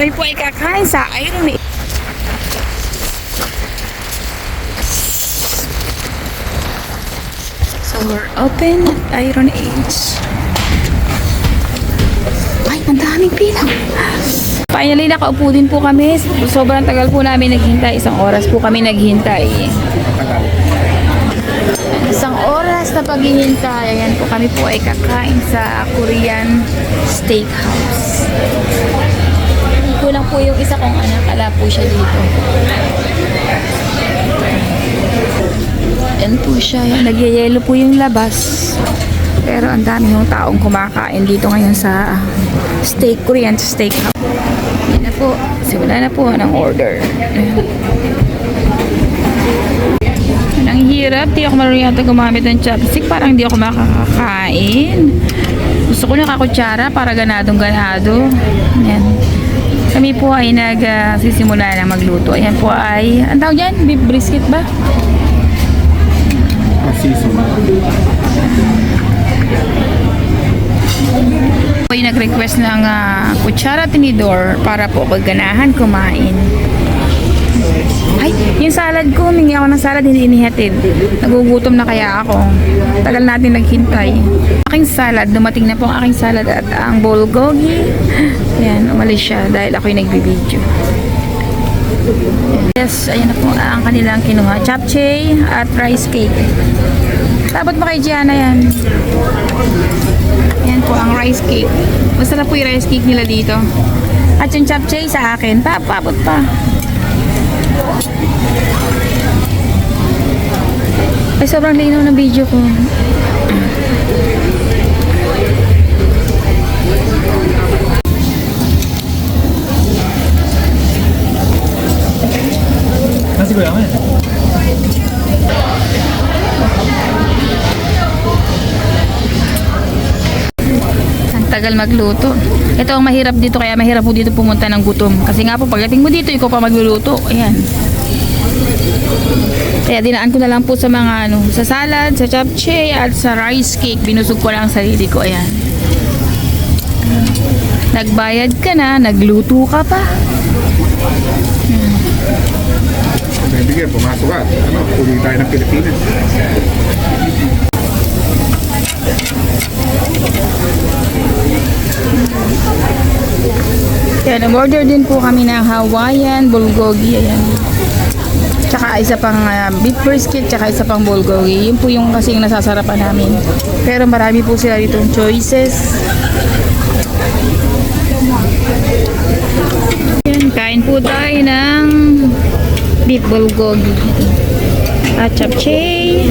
Kami po ay kakain sa Iron Age. So we're open at Iron Age. Ay, ang daming pila. Finally, nakaupo din po kami. Sobrang tagal po namin naghintay. Isang oras po kami naghintay. Isang oras na paghihintay. Ayan po kami po ay kakain sa Korean Steakhouse. Po yung isa kong anak. Ala po siya dito. Ayan po siya. Ayan, Nagyayelo po yung labas. Pero ang dami yung taong kumakain dito ngayon sa ah, steak, Korean steakhouse. Yan na po. Simula na po ng order. Ang hirap. Di ako marunong gumamit ng chopstick. Parang di ako makakakain. Gusto ko nakakutsara para ganadong ganado. Po ay nagsisimula na magluto. Ayan po ay, ang tawag dyan? Beef brisket ba? season. Po ay nag-request ng ah, kutsara tinidor para po pagganahan kumain. Yung salad ko, humingi ako ng salad, hindi inihatid. Nagugutom na kaya ako. Tagal natin naghintay. Aking salad, dumating na po ang aking salad at ang bulgogi. Yan, umalis siya dahil ako'y nagbibideo. Yes, ayan na po ang kanilang kinuha. Chapche at rice cake. Dapat ba kay Gianna yan? Yan po ang rice cake. Masarap po yung rice cake nila dito. At yung chapche sa akin, pa, paabot pa. Ay, sobrang linaw ng video ko. Nasi goyang tagal magluto. Ito ang mahirap dito, kaya mahirap po dito pumunta ng gutom. Kasi nga po, pagdating mo dito, ikaw pa magluluto. Ayan. Kaya dinaan ko na lang po sa mga ano, sa salad, sa chapche, at sa rice cake. Binusog ko lang ang sarili ko. Ayan. Nagbayad ka na, nagluto ka pa. Bibigyan, pumasok ka. Ano, puli tayo ng Pilipinas. Kaya nag-order din po kami ng Hawaiian bulgogi. Ayan. Tsaka isa pang ah, beef brisket, tsaka isa pang bulgogi. Yun po yung kasing nasasarapan namin. Pero marami po sila dito choices. Yan, kain po tayo ng beef bulgogi. At chapche.